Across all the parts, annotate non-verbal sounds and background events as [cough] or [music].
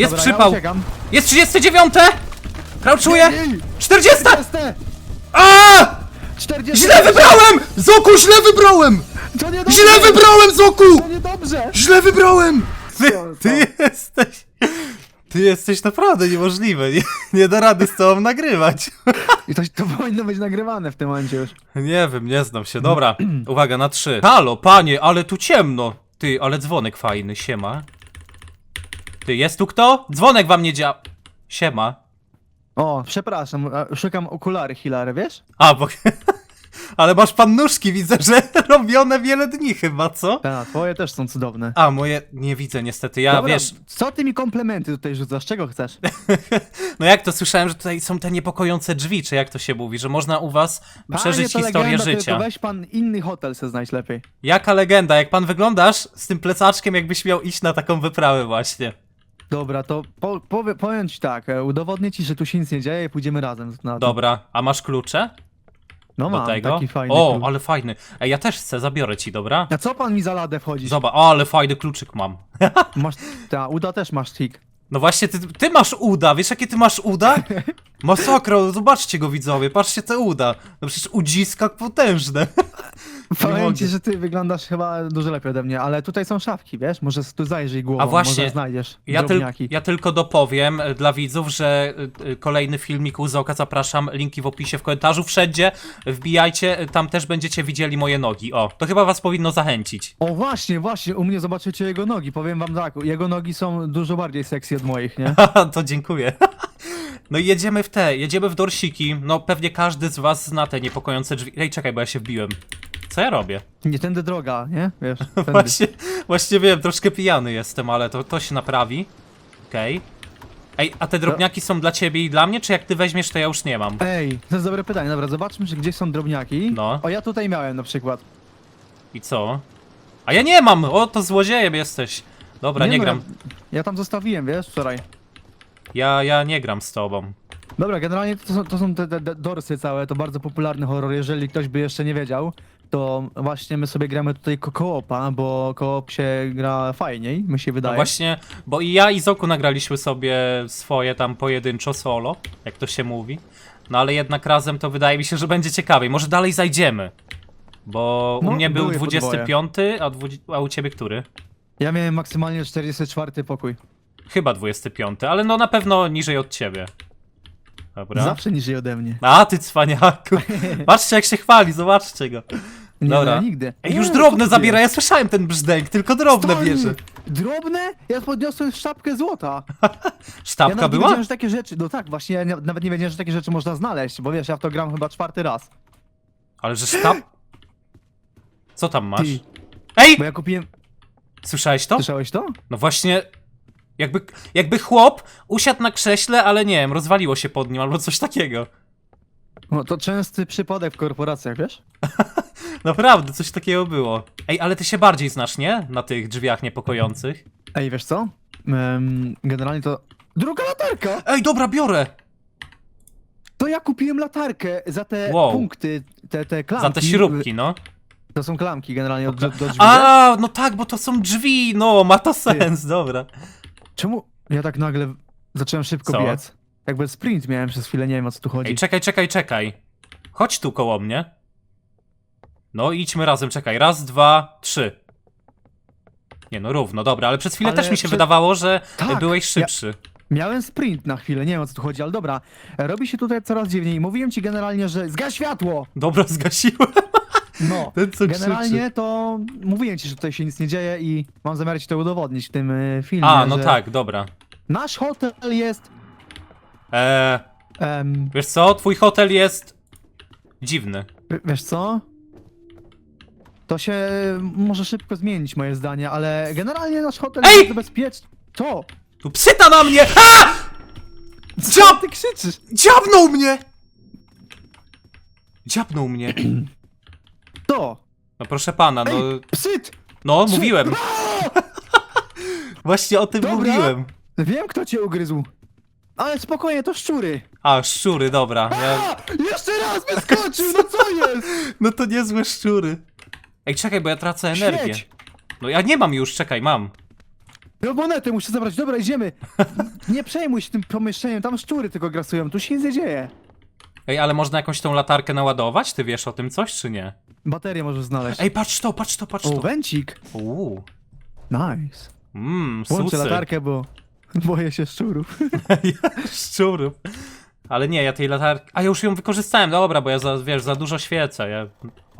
Jest Dobra, przypał! Ja uciekam. Jest 39! Crouchuję! Ej, 40! 40! A! 40! Źle wybrałem! Zoku, źle wybrałem! To nie dobrze! Źle wybrałem, Zoku! To niedobrze! Źle wybrałem! Ty, ty jesteś... Ty jesteś naprawdę niemożliwy. Nie, nie da rady z tobą nagrywać. I to, to powinno być nagrywane w tym momencie już. Nie wiem, nie znam się. Dobra, [clears throat] uwaga, na trzy. Halo, panie, ale tu ciemno. Ty, ale dzwonek fajny, siema. Ty, jest tu kto? Dzwonek wam nie działa. Siema. O, przepraszam, a, szukam okulary Hilary, wiesz? A, bo... [laughs] Ale masz pan nóżki, widzę, że [laughs] robione wiele dni chyba, co? Tak, twoje też są cudowne. A, moje... Nie widzę niestety, ja Dobra, wiesz... co ty mi komplementy tutaj rzucasz? Czego chcesz? [laughs] No jak to słyszałem, że tutaj są te niepokojące drzwi, czy jak to się mówi, że można u was przeżyć to historię legenda, życia. Tylko weź pan inny hotel se znajdź lepiej. Jaka legenda, jak pan wyglądasz z tym plecaczkiem, jakbyś miał iść na taką wyprawę właśnie. Dobra, to po, powie, powiem ci tak, e, udowodnię ci, że tu się nic nie dzieje i pójdziemy razem na to. Dobra, a masz klucze No do mam tego? taki fajny o, klucz. ale fajny. Ej, ja też chcę, zabiorę ci, dobra? A co pan mi za ladę wchodzi? Zobacz, o, ale fajny kluczyk mam. [laughs] Masz, ta, uda też masz tik. No właśnie, ty, ty masz uda, wiesz jakie ty masz uda? [laughs] Masakra, zobaczcie go widzowie, patrzcie te uda. No przecież udziska potężne. [laughs] Powiem mogę. że ty wyglądasz chyba dużo lepiej ode mnie, ale tutaj są szafki, wiesz? Może tu zajrzyj głową, A właśnie, może znajdziesz Ja, tyl, drobniaki. ja tylko dopowiem e, dla widzów, że e, e, kolejny filmik Uzoka zapraszam, linki w opisie, w komentarzu, wszędzie. Wbijajcie, e, tam też będziecie widzieli moje nogi. O, to chyba was powinno zachęcić. O właśnie, właśnie, u mnie zobaczycie jego nogi, powiem wam tak, jego nogi są dużo bardziej sexy od moich, nie? Haha, [laughs] to dziękuję. [laughs] No i jedziemy w te, jedziemy w dorsiki. No pewnie każdy z was zna te niepokojące drzwi. Ej, czekaj, bo ja się wbiłem. Co ja robię? Nie tędy droga, nie? Wiesz, [laughs] tędy. Właśnie, właśnie wiem, troszkę pijany jestem, ale to, to się naprawi. Okej. Ej, a te drobniaki są dla ciebie i dla mnie, czy jak ty weźmiesz, to ja już nie mam? Ej, to jest dobre pytanie, dobra, zobaczmy, czy gdzieś są drobniaki. No. O, ja tutaj miałem na przykład. I co? A ja nie mam! O, to złodziejem jesteś. Dobra, nie, no, gram. Ja, ja tam zostawiłem, wiesz, wczoraj. Ja, ja nie gram z tobą. Dobra, generalnie to są, to są te, te, te dorsy całe, to bardzo popularny horror, jeżeli ktoś by jeszcze nie wiedział, to właśnie my sobie gramy tutaj ko- koopa, bo koop się gra fajniej, mi się No wydaje. właśnie, bo i ja i Zoku nagraliśmy sobie swoje tam pojedynczo solo, jak to się mówi. No ale jednak razem to wydaje mi się, że będzie ciekawiej. Może dalej zajdziemy. Bo u No, mnie był były 25, a, dwu, a u ciebie który? Ja miałem maksymalnie 44 pokój. Chyba 25, ale no na pewno niżej od ciebie. Dobra. Zawsze niżej ode mnie. A ty cwaniaku. [laughs] Patrzcie jak się chwali, zobaczcie go. Nie, Dobra. No, ja nigdy. Ej, Nie, już co drobne zabiera, ja słyszałem ten brzdęk, tylko drobne Stary, bierze. Drobne? Ja podniosłem sztabkę złota. [laughs] Sztabka ja nawet nie była? wiedziałem, że takie rzeczy, no tak, właśnie ja nie, nawet nie wiedziałem, że takie rzeczy można znaleźć, bo wiesz, ja w to gram chyba czwarty raz. Ale że sztab... [gasps] Co tam masz? Ty, Ej! bo ja kupiłem... Słyszałeś to? Słyszałeś to? No właśnie... Jakby, jakby chłop usiadł na krześle, ale nie wiem, rozwaliło się pod nim albo coś takiego. No to częsty przypadek w korporacjach, wiesz? [laughs] Naprawdę, coś takiego było. Ej, ale ty się bardziej znasz, nie? Na tych drzwiach niepokojących. Ej, wiesz co? Em, generalnie to... Druga latarka! Ej, dobra, biorę! To ja kupiłem latarkę za te Wow. punkty, te, te klamki. Za te śrubki, no. To są klamki generalnie od, do drzwi. A, no tak, bo to są drzwi, no, ma to sens, dobra. Czemu ja tak nagle zacząłem szybko Co? biec? Jakby sprint miałem przez chwilę, nie wiem o co tu chodzi. Ej, czekaj, czekaj, czekaj. Chodź tu koło mnie. No, idźmy razem, czekaj. Raz, dwa, trzy. Nie no, równo, dobra, ale przez chwilę Ale też mi się przed- wydawało, że Tak, byłeś szybszy. Miałem sprint na chwilę, nie wiem o co tu chodzi, ale dobra. Robi się tutaj coraz dziwniej. Mówiłem ci generalnie, że zgaś światło! Dobra, zgasiłem. [laughs] No. Ten co Generalnie krzyczy. to mówiłem ci, że tutaj się nic nie dzieje i mam zamiar ci to udowodnić w tym y, filmie. A, no że tak, dobra. Nasz hotel jest. Eee, em, wiesz co, twój hotel jest dziwny. w- wiesz co? To się może szybko zmienić, moje zdanie, ale generalnie nasz hotel Ej! jest bezpieczny. Co? Tu psyta na mnie! A! Co Dziab... ty krzyczysz? Dziabnął mnie! Dziabnął mnie. To! No proszę pana, no... Ej, psyt! No, mówiłem. [laughs] Właśnie o tym Dobra. mówiłem. Wiem, kto cię ugryzł. Ale spokojnie, to szczury. A, szczury, dobra. Ja... A! Jeszcze raz wyskoczył, no co jest? [laughs] No to niezłe szczury. Ej, czekaj, bo ja tracę energię. No ja nie mam już, czekaj, mam. No monety muszę zabrać, dobra, idziemy. [laughs] Nie przejmuj się tym pomieszczeniem, tam szczury tylko grasują, tu się nic nie dzieje. Ej, ale można jakąś tą latarkę naładować? Ty wiesz o tym coś, czy nie? Baterię możesz znaleźć. Ej, patrz to, patrz to, patrz o, to. węcik. Uuu, Nice. mmm, Włączę susy. latarkę, bo [laughs] boję się szczurów. [laughs] Szczurów. Ale nie, ja tej latarki... A ja już ją wykorzystałem, dobra, bo ja za, wiesz, za dużo świecę, ja...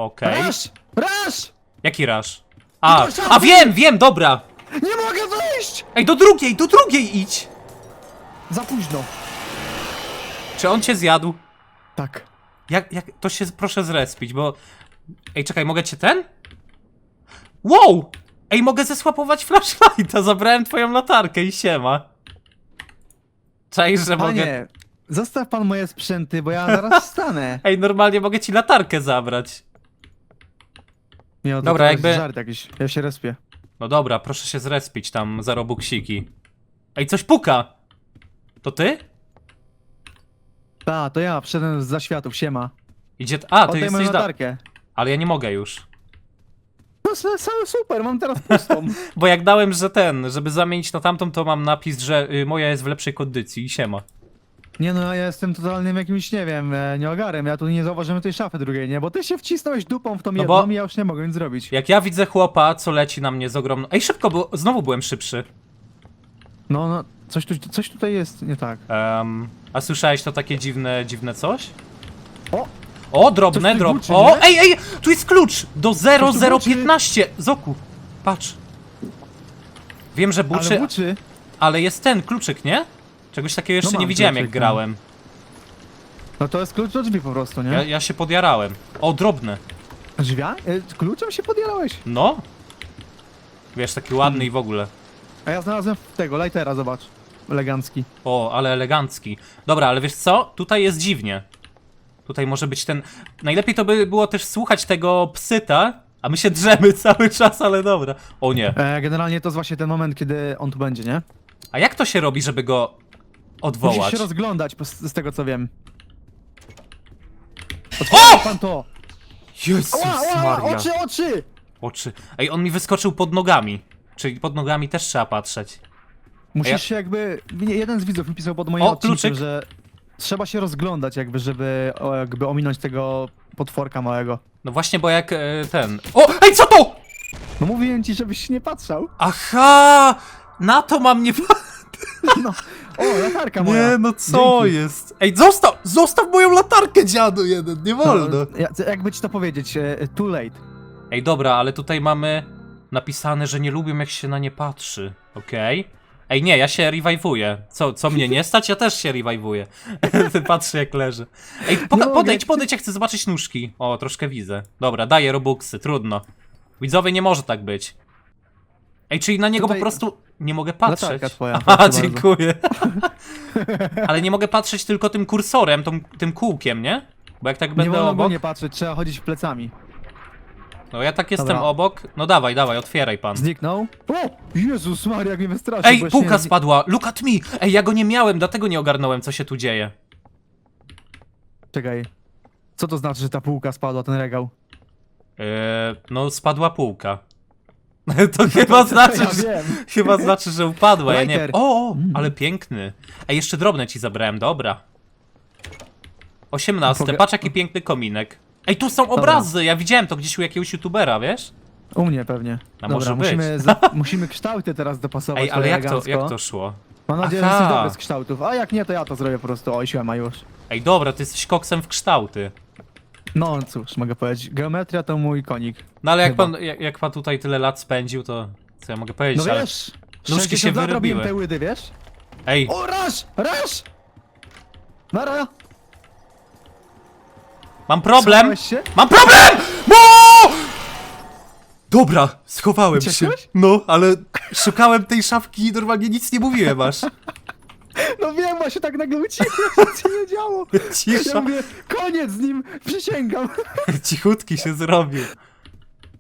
Okej. Rasz! Rasz! Jaki rasz? A, a wiem, wiem, dobra! Nie mogę wyjść! Ej, do drugiej, do drugiej idź! Za późno. Czy on cię zjadł? Tak. Jak, jak, to się proszę zrespić, bo... Ej, czekaj, mogę cię ten? Wow! Ej, mogę zesłapować flashlighta, zabrałem twoją latarkę i siema. Czaisz, że mogę... Panie, zostaw pan moje sprzęty, bo ja zaraz wstanę. [laughs] Ej, normalnie mogę ci latarkę zabrać. Nie, no to Dobra, to jest jakby- żart jakiś. Ja się respię. No dobra, proszę się zrespić tam za robuksiki. Ej, coś puka! To ty? Ta, to ja, wszedłem za światów, siema. Idzie... A, to Oddaj moją jesteś da... latarkę. Ale ja nie mogę już. No super, mam teraz pustą. [laughs] Bo jak dałem, że ten, żeby zamienić na tamtą, to mam napis, że y, moja jest w lepszej kondycji i siema. Nie no, ja jestem totalnym jakimś, nie wiem, e, nieogarem. Ja tu nie zauważyłem tej szafy drugiej, nie? Bo ty się wcisnąłeś dupą w tą No jedną bo- i ja już nie mogę nic zrobić. Jak ja widzę chłopa, co leci na mnie z ogromną... Ej, szybko, bo znowu byłem szybszy. No, no, coś, tu, coś tutaj jest nie tak. Em, a słyszałeś to takie dziwne, dziwne coś? O! O, drobne, Coś tu drobne. buczy, O, nie? ej, ej, tu jest klucz do Coś tu 0015. Zoku, patrz. Wiem, że buczy, Ale ale, buczy. jest ten kluczyk, nie? Czegoś takiego jeszcze No nie widziałem, jak kluczyk, no. grałem. No to jest klucz do drzwi po prostu, nie? Ja, ja się podjarałem. O, drobne. Drzwia? E, Kluczem się podjarałeś? No. Wiesz, taki ładny Hmm. i w ogóle. A ja znalazłem tego, lightera, zobacz. Elegancki. O, ale elegancki. Dobra, ale wiesz co? Tutaj jest dziwnie. Tutaj może być ten... Najlepiej to by było też słuchać tego psyta, a my się drzemy [laughs] cały czas, ale dobra. O nie. E, generalnie to jest właśnie ten moment, kiedy on tu będzie, nie? A jak to się robi, żeby go Musisz odwołać? się rozglądać, po- z tego co wiem. O! Otwórz pan to! Jezus Ła, ła, ła, Maria. oczy, oczy! Oczy. Ej, on mi wyskoczył pod nogami. Czyli pod nogami też trzeba patrzeć. Musisz ja- się jakby... nie- Jeden z widzów mi pisał pod moim O, odcinkiem, kluczyk. że trzeba się rozglądać jakby, żeby o, jakby ominąć tego potworka małego. No właśnie, bo jak e, ten... O! Ej, co to? No mówiłem ci, żebyś nie patrzał. Aha! Na to mam nie... [laughs] No. O, latarka moja. Nie, no co Dzięki. jest? Ej, zostaw! Zostaw moją latarkę, dziadu jeden, nie wolno. No, ja, jakby ci to powiedzieć, e, too late. Ej, dobra, ale tutaj mamy napisane, że nie lubią jak się na nie patrzy. Okej. Ej, nie, ja się revivuję. Co, co mnie nie stać? Ja też się revivuję. Ty [laughs] patrzę jak leży. Ej, poka- No, podejdź, podejdź, ja chcę zobaczyć nóżki. O, troszkę widzę. Dobra, daję robuxy, trudno. Widzowie, nie może tak być. Ej, czyli na niego Tutaj- po prostu nie mogę patrzeć. Latarka twoja, [laughs] Aha, proszę dziękuję. [laughs] Ale nie mogę patrzeć tylko tym kursorem, tą, tym kółkiem, nie? Bo jak tak Nie będę wolno obok... nie patrzeć, trzeba chodzić plecami. No ja tak jestem Dobra. obok. No dawaj, dawaj, otwieraj pan. Zniknął. O! Jezus Maria, jak mnie wystraszył. Ej, jeszcze półka nie- spadła! Look at me! Ej, ja go nie miałem, dlatego nie ogarnąłem, co się tu dzieje. Czekaj. Co to znaczy, że ta półka spadła, ten regał? Eee, no, spadła półka. [laughs] to chyba znaczy, ja że, wiem. chyba znaczy, że upadła, ja nie. O, o, Mm. ale piękny. Ej, jeszcze drobne ci zabrałem, dobra. 18, Poga- patrz jaki piękny kominek. Ej, tu są obrazy, ja widziałem to gdzieś u jakiegoś youtubera, wiesz? U mnie pewnie. A Dobra, może być. musimy, za, [laughs] musimy kształty teraz dopasować. Ej, ale jak to, elegancko. jak to szło? Mam nadzieję, Aha. że jesteś dobry z kształtów. A jak nie, to ja to zrobię po prostu. Oj, siema już. Ej, dobra, ty jesteś koksem w kształty. No cóż, mogę powiedzieć. Geometria to mój konik. No ale jak Chyba. pan, jak, jak pan tutaj tyle lat spędził, to co ja mogę powiedzieć, No ale... wiesz, nóżki 60 się lat robiłem wyrobiły. te łydy, wiesz? Ej, O, raz! Raz! Nara! mam problem! Schowałeś się? Mam problem! No! Dobra, schowałem się. Uciekłeś? No, ale szukałem tej szafki i normalnie nic nie mówiłem aż. No wiem, właśnie tak nagle uciekłem, [laughs] nic się nie działo. Ja Cisza. mówię, koniec z nim, przysięgam. [laughs] Cichutki się zrobił.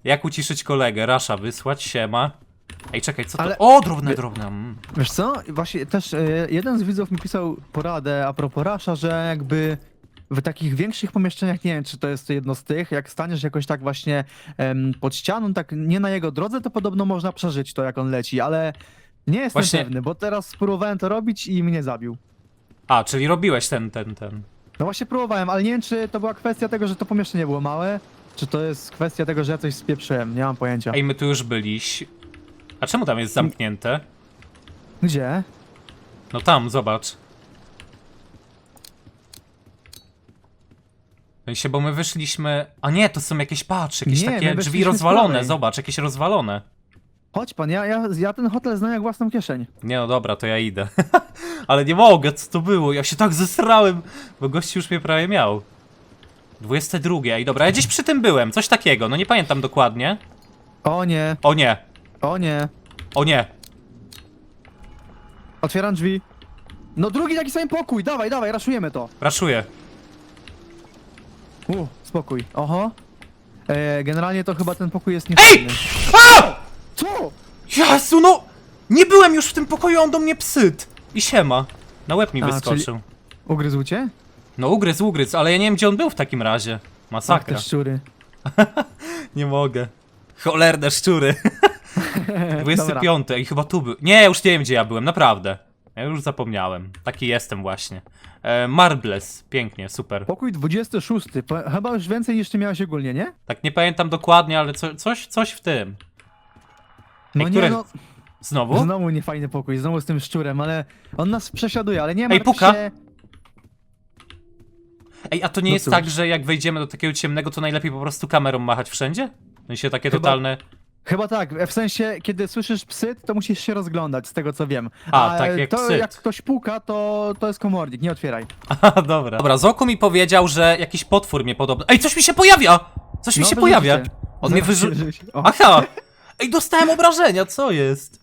Jak uciszyć kolegę? Rasza, wysłać, siema. Ej, czekaj, co to? Ale- O, drobne, drobne. mm. Wiesz co, właśnie też e, jeden z widzów mi pisał poradę a propos Rasha, że jakby w takich większych pomieszczeniach, nie wiem czy to jest jedno z tych, jak staniesz jakoś tak właśnie em, pod ścianą, tak nie na jego drodze, to podobno można przeżyć to jak on leci, ale Nie jestem Właśnie- pewny, bo teraz spróbowałem to robić i mnie zabił. A, czyli robiłeś ten, ten, ten. No właśnie próbowałem, ale nie wiem, czy to była kwestia tego, że to pomieszczenie było małe, czy to jest kwestia tego, że ja coś spieprzyłem, nie mam pojęcia. Ej, my tu już byliś. A czemu tam jest zamknięte? Gdzie? No tam, zobacz. W sensie, bo my wyszliśmy... A nie, to są jakieś, patrz, jakieś Nie, my takie drzwi wyszliśmy z rozwalone, prawej. zobacz, jakieś rozwalone. Chodź pan, ja, ja, ja ten hotel znam jak własną kieszeń. Nie no dobra, to ja idę. [laughs] Ale nie mogę, co to było? Ja się tak zesrałem, bo gości już mnie prawie miał. 22, i dobra, ja gdzieś przy tym byłem, coś takiego, no nie pamiętam dokładnie. O nie, O nie, o nie. o nie. Otwieram drzwi. No drugi taki sam pokój, dawaj, dawaj, raszujemy to. Raszuję. U, spokój. Oho. E, generalnie to chyba ten pokój jest Ej! niefajny. A! Co? Jezu, no! Nie byłem już w tym pokoju, a on do mnie psyt. I siema. Na łeb mi A, wyskoczył. Ugryzł cię? No ugryzł, ugryzł, ale ja nie wiem gdzie on był w takim razie. Ach, Masakra. te szczury. [laughs] Nie mogę. Cholerne szczury. [laughs] Dobra. 25 i chyba tu był. Nie, już nie wiem gdzie ja byłem, naprawdę. Ja już zapomniałem. Taki jestem właśnie. E, Marbles, pięknie, super. Pokój 26. Po, chyba już więcej niż ty miałeś ogólnie, nie? Tak nie pamiętam dokładnie, ale co, coś, coś w tym. No Ej, nie, które- no. Znowu? Znowu niefajny pokój, znowu z tym szczurem, ale on nas prześladuje, ale nie Ej, martw puka. się. Ej, a to nie No jest cóż. tak, że jak wejdziemy do takiego ciemnego, to najlepiej po prostu kamerą machać wszędzie? No i się takie Chyba- totalne... Chyba tak, w sensie, kiedy słyszysz psyt, to musisz się rozglądać, z tego co wiem. A, tak jak to psyt. jak ktoś puka, to, to jest komornik, nie otwieraj. [laughs] Aha, dobra. Dobra, Zoku mi powiedział, że jakiś potwór mnie podobno... Ej, coś mi się pojawia! Coś mi No, się pojawia! On mnie wyrzu... Aha! [laughs] Ej, dostałem obrażenia, co jest?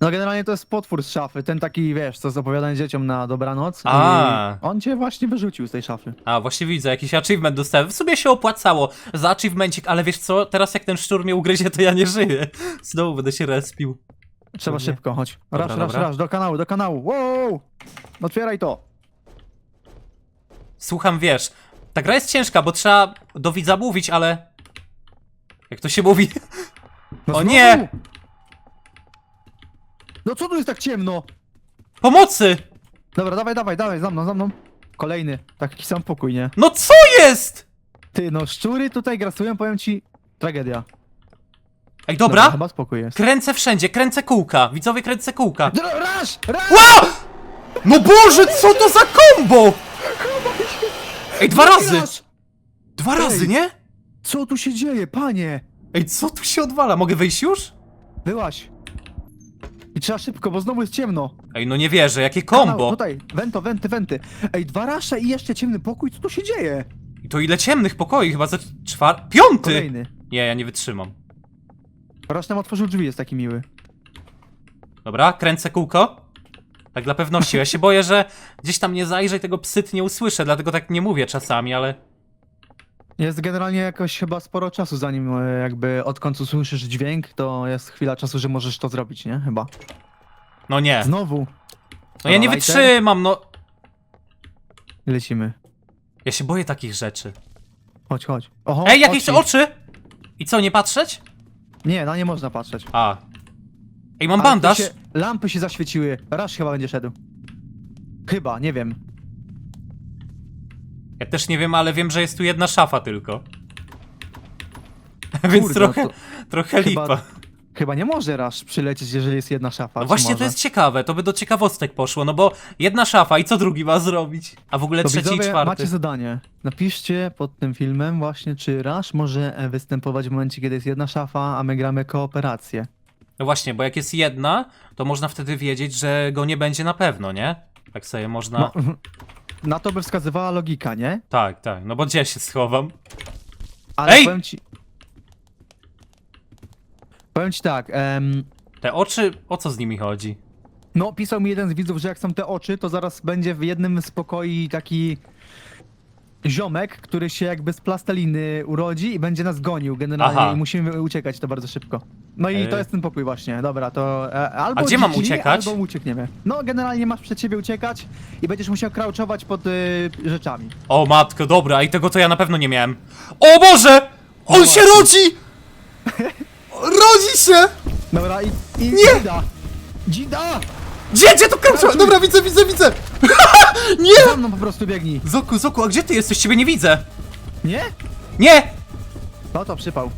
No generalnie to jest potwór z szafy, ten taki, wiesz, co z opowiadań dzieciom na dobranoc. A. I on cię właśnie wyrzucił z tej szafy. A, właśnie widzę, jakiś achievement dostałem. W sumie się opłacało za achievemencik, ale wiesz co? Teraz jak ten szczur mnie ugryzie, to ja nie żyję. Znowu będę się respił. Trzeba Pewnie. szybko, chodź. Dobra, Rasz, rasz, dobra. rasz, do kanału, do kanału. Wow! Otwieraj to. Słucham, wiesz, ta gra jest ciężka, bo trzeba do widza mówić, ale... Jak to się mówi? No O znowu! nie! No co tu jest tak ciemno? Pomocy! Dobra, dawaj, dawaj, dawaj, za mną, za mną. Kolejny, taki sam pokój, nie? No co jest? Ty, no szczury tutaj grasują, powiem ci, tragedia. Ej, dobra. chyba spokój jest. Kręcę wszędzie, kręcę kółka. Widzowie, kręcę kółka. Rasz! Wow! No Boże, co to za kombo? Ej, dwa razy! Rasz! Dwa razy, nie? Co tu się dzieje, panie? Ej, co tu się odwala? Mogę wyjść już? Byłaś. I trzeba szybko, bo znowu jest ciemno. Ej, no nie wierzę, jakie Kanał, kombo. Tutaj, wento, wenty, wenty. Ej, dwa rasze i jeszcze ciemny pokój, co tu się dzieje? I to ile ciemnych pokoi? Chyba ze czwar... Piąty! Kolejny. Nie, ja nie wytrzymam. Rasz nam otworzył drzwi, jest taki miły. Dobra, kręcę kółko. Tak dla pewności. Ja się boję, że gdzieś tam nie zajrzę i tego psyt nie usłyszę, dlatego tak nie mówię czasami, ale... Jest generalnie jakoś chyba sporo czasu, zanim e, jakby odkąd usłyszysz dźwięk, to jest chwila czasu, że możesz to zrobić, nie? Chyba. No nie. Znowu. No ja nie Lighter? wytrzymam, no... Lecimy. Ja się boję takich rzeczy. Chodź, chodź. Oho, Ej, jakieś oczy. oczy! I co, nie patrzeć? Nie, na nie można patrzeć. A. Ej, mam Ale bandaż. Się, lampy się zaświeciły. Rasz chyba będzie szedł. Chyba, nie wiem. Ja też nie wiem, ale wiem, że jest tu jedna szafa tylko. [laughs] Więc Kurde, trochę, no to trochę chyba- lipa. Chyba nie może Rasz przylecieć, jeżeli jest jedna szafa. No czy właśnie to może? jest ciekawe, to by do ciekawostek poszło, no bo jedna szafa i co drugi ma zrobić? A w ogóle To trzeci i widzowie, czwarty. macie zadanie. Napiszcie pod tym filmem właśnie, czy Rasz może e, występować w momencie, kiedy jest jedna szafa, a my gramy kooperację. No właśnie, bo jak jest jedna, to można wtedy wiedzieć, że go nie będzie na pewno, nie? Tak sobie można... No, na to by wskazywała logika, nie? Tak, tak, no bo gdzie się schowam? Ale Ej! powiem ci... Powiem ci tak, em, Te oczy, o co z nimi chodzi? no pisał mi jeden z widzów, że jak są te oczy, to zaraz będzie w jednym z pokoi taki ziomek, który się jakby z plasteliny urodzi i będzie nas gonił generalnie Aha. i musimy uciekać to bardzo szybko. No i to jest ten pokój właśnie, dobra, to e, albo A gdzie mam GG, uciekać? Albo uciekniemy. No generalnie masz przed siebie uciekać i będziesz musiał crouchować pod y, rzeczami. O matko, dobra, i tego to ja na pewno nie miałem. O Boże! On się rodzi! [laughs] Rodzi się! Dobra i, i Nie! bida. Dzida! Gdzie, gdzie tu kręcę? Dobra, widzę, widzę, widzę! [laughs] Nie! Za mną po prostu biegnij. Zoku, Zoku, a gdzie ty jesteś? Ciebie nie widzę! Nie? Nie! No to przypał.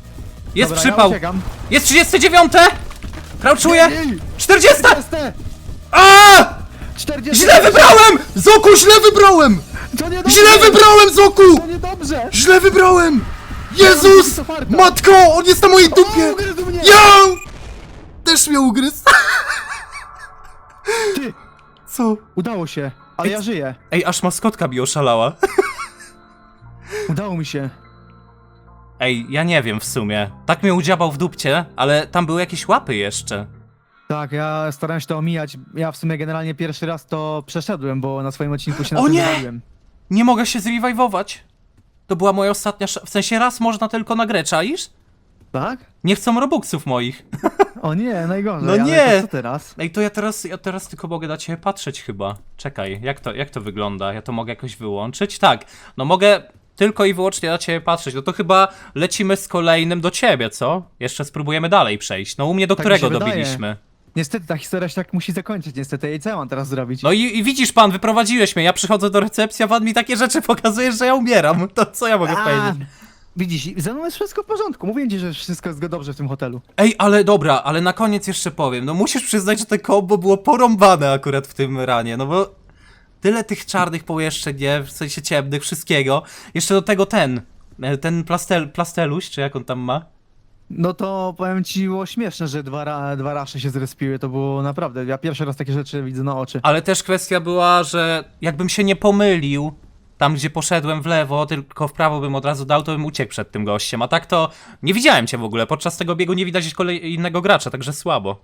Jest Dobra, przypał! Ja uciekam. Jest 39! Crouchuję! Biegnij! 40! 40! A! 40! Źle wybrałem! Zoku, źle wybrałem! To nie dobrze! Źle wybrałem, Zoku! To niedobrze! Źle wybrałem! Jezus! to. Matko, on jest na mojej dupie! O, ugryzł mnie! Ja! Też mnie ugryzł. [laughs] Ty! Co? Udało się, ale Ej, ja żyję. Ej, aż maskotka mi oszalała. [laughs] Udało mi się. Ej, ja nie wiem w sumie. Tak mnie udziałał w dupcie, ale tam były jakieś łapy jeszcze. Tak, ja starałem się to omijać. Ja w sumie generalnie pierwszy raz to przeszedłem, bo na swoim odcinku się O na tym nie! Nie mogę się zrewajwować. To była moja ostatnia sz... W sensie raz można tylko na grę, czaisz? Tak? Nie chcą robuxów moich. [laughs] O nie, najgorzej. No ale nie! To co teraz? Ej, to ja teraz, ja teraz tylko mogę na ciebie patrzeć chyba. Czekaj, jak to, jak to wygląda? Ja to mogę jakoś wyłączyć? Tak, no mogę tylko i wyłącznie na ciebie patrzeć. No to chyba lecimy z kolejnym do ciebie, co? Jeszcze spróbujemy dalej przejść. No u mnie do Tak mi którego się wydaje. dobiliśmy? Niestety ta historia się tak musi zakończyć, niestety. I co ja mam teraz zrobić? No i, i widzisz pan, wyprowadziłeś mnie, ja przychodzę do recepcji, a pan mi takie rzeczy pokazuje, że ja umieram. To co ja mogę A, powiedzieć? Widzisz, ze mną jest wszystko w porządku. Mówię ci, że wszystko jest dobrze w tym hotelu. Ej, ale dobra, ale na koniec jeszcze powiem. No musisz przyznać, że te kombo było porąbane akurat w tym ranie, no bo tyle tych czarnych pomieszczeń, nie? W sensie ciemnych, wszystkiego. Jeszcze do tego ten, e, ten plastel, plasteluś, czy jak on tam ma? No to powiem ci, było śmieszne, że dwa, ra, dwa rasze się zrespiły. To było naprawdę. Ja pierwszy raz takie rzeczy widzę na oczy. Ale też kwestia była, że jakbym się nie pomylił, tam gdzie poszedłem w lewo, tylko w prawo bym od razu dał, to bym uciekł przed tym gościem. A tak to nie widziałem cię w ogóle. Podczas tego biegu nie widać innego gracza, także słabo.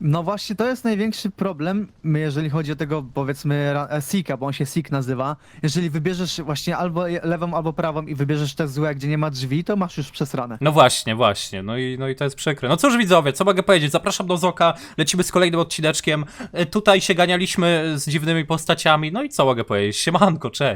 No właśnie, to jest największy problem, jeżeli chodzi o tego, powiedzmy, e, Sika, bo on się Sik nazywa. Jeżeli wybierzesz właśnie albo lewą, albo prawą i wybierzesz te złe, gdzie nie ma drzwi, to masz już przesrane. No właśnie, właśnie. No i, no i to jest przykre. No cóż widzowie, co mogę powiedzieć? Zapraszam do Zoka, lecimy z kolejnym odcineczkiem. E, Tutaj się ganialiśmy z dziwnymi postaciami. No i co mogę powiedzieć? Siemanko, cześć.